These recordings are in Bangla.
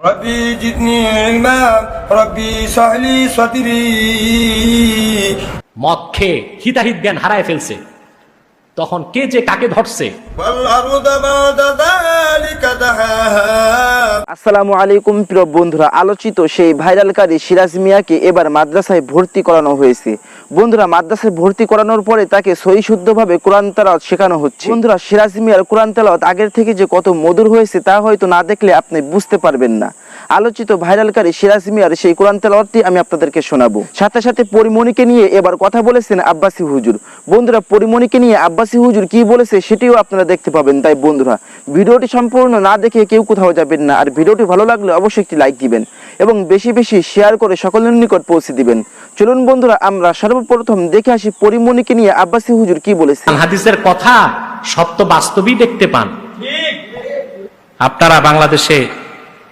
ربي جدني علما ربي اشرح لي صدري মদ খেয়ে হিতাহিত জ্ঞান হারায় ফেলছে তখন কে যে কাকে ধরছে? আসসালামু আলাইকুম প্রিয় বন্ধুরা, আলোচিত সেই ভাইরালকারী সিরাজ মিয়াকে এবার মাদ্রাসায় ভর্তি করানো হয়েছে। বন্ধুরা, মাদ্রাসায় ভর্তি করানোর পরে তাকে সহি শুদ্ধভাবে কোরআন তেলাওয়াত শেখানো হচ্ছে। বন্ধুরা, সিরাজ মিয়ার কোরআন তেলাওয়াত আগের থেকে যে কত মধুর হয়েছে তা হয়তো না দেখলে আপনি বুঝতে পারবেন না। আলোচিত ভাইরালকারী সিরাজ মিয়ার সেই কোরআন তেলাওয়াতটি আমি আপনাদেরকে শোনাবো। সাথে সাথে পরিমণিকে নিয়ে এবার কথা বলেছেন আব্বাসী হুজুর। বন্ধুরা, পরিমণিকে নিয়ে আব্বাসী হুজুর কি বলেছে সেটিও আপনারা দেখতে পাবেন। তাই বন্ধুরা, ভিডিওটি সম্পূর্ণ না দেখে কেউ কোথাও যাবেন না। আর ভিডিওটি ভালো লাগলে অবশ্যই একটি লাইক দিবেন এবং বেশি বেশি শেয়ার করে সকলের নিকট পৌঁছে দিবেন। চলুন বন্ধুরা, আমরা সর্বপ্রথম দেখে আসি পরিমণিকে নিয়ে আব্বাসী হুজুর কি বলেছে। হাদিসের কথা সত্য বাস্তবই দেখতে পান। আপনারা বাংলাদেশে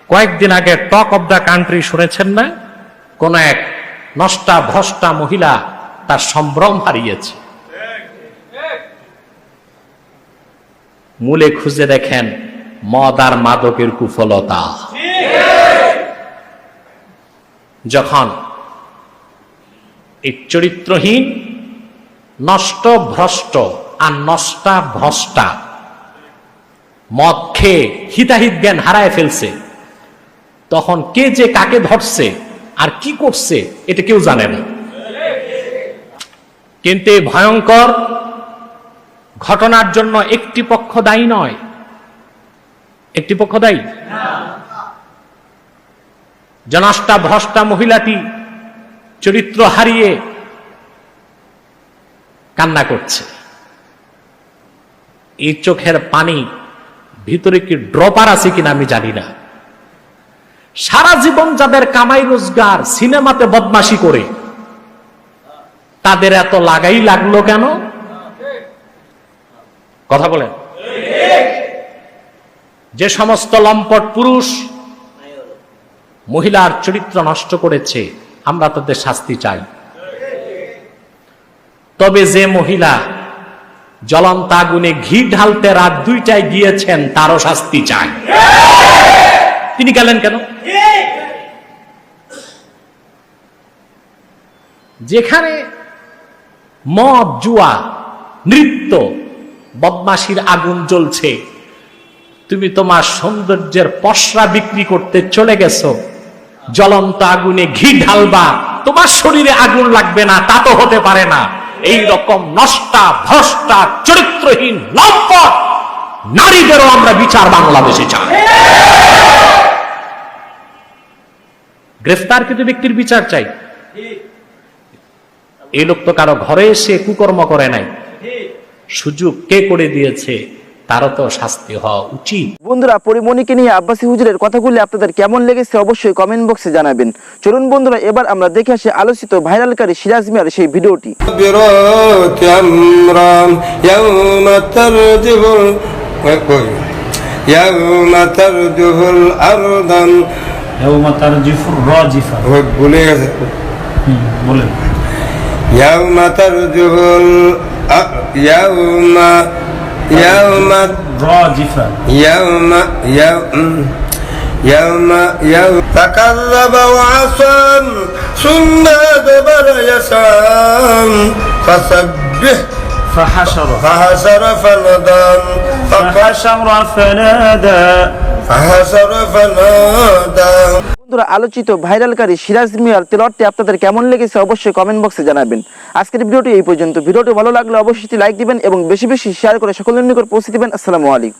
কয়েকদিন আগে টক অব দ্য কান্ট্রি শুনেছেন না? কোন এক নষ্টা ভ্রষ্টা মহিলা তার সম্ভ্রম হারিয়েছে। মূলে খুঁজে দেখেন মদ আর মাদকের কুফলতা। যখন এই চরিত্রহীন, নষ্ট ভ্রষ্ট আর নষ্টা ভ্রষ্টা মদ খেয়ে হিতাহিত জ্ঞান হারায় ফেলছে তখন কে যে কাকে ধরছে আর কি করছে, এটা কেউ জানে না। কিন্তু ভয়ঙ্কর ঘটনার জন্য একটি পক্ষ দায়ী নয়। একটি পক্ষ দায়ী? জনাষ্টা ভ্রষ্টা মহিলাটি চরিত্র হারিয়ে কান্না করছে। এই চোখের পানি ভিতরে কি ড্রপার আছে কিনা আমি জানি না। সারা জীবন যাদের কামাই রোজগার সিনেমাতে বদমাশি করে, তাদের এত লাগাই লাগল কেন? কথা বলেন যে সমস্ত লম্পট পুরুষ মহিলার চরিত্র নষ্ট করেছে, আমরা তাদের শাস্তি চাই। তবে যে মহিলা জ্বলন্ত আগুনে ঘি ঢালতে রাত দুইটায় গিয়েছেন, তারও শাস্তি চাই। তিনি গেলেন কেন? যেখানে মদ, জুয়া, নৃত্য, বদমাশির আগুন জ্বলছে, তুমি তোমার সৌন্দর্যের পশরা বিক্রি করতে চলে গেছো, জ্বলন্ত আগুনে ঘি ঢালবা, তোমার শরীরে আগুন লাগবে না, তা তো হতে পারে না। এই রকম নষ্টা, ভ্রষ্টা, চরিত্রহীন নারীদেরও আমরা বিচার বাংলাদেশে চাই। গ্রেফতার কিন্তু ব্যক্তির বিচার চাই এই লোক তো কারো ঘরে এসে কুকর্ম করে নাই সুযোগ কে করে দিয়েছে তারও তো শাস্তি হওয়া উচিত বন্ধুরা পরিমণিকে নিয়ে আব্বাসী হুজুরের কথাগুলি আপনাদের কেমন লেগেছে অবশ্যই কমেন্ট বক্সে জানাবেন চলুন বন্ধুরা এবার আমরা দেখে আসি আলোচিত ভাইরালকারী সিরাজ মিয়ার সেই ভিডিওটি برات أمرا يوم ترجف ال- يوم ترجف الأرض يوم ترجف الراجفة ভুলে গেছে হুম, বলেন يوم ترجف ال- أ- يوم يوم راجفة يوم يوم يوم يوم تكذب وعصى ثم أدبر يسعى فسبح فحشر فحسر فندم فق- فحشر فنادى فحسر فنادى বন্ধুরা, আলোচিত ভাইরালকারী সিরাজ মিয়ার তেলরটি আপনাদের কেমন লেগেছে অবশ্যই কমেন্ট বক্সে জানাবেন। আজকের ভিডিওটি এই পর্যন্ত। ভিডিওটি ভালো লাগলে অবশ্যই লাইক দিবেন এবং বেশি বেশি শেয়ার করে সকলের নিকট পৌঁছে দিবেন। আসসালামু আলাইকুম।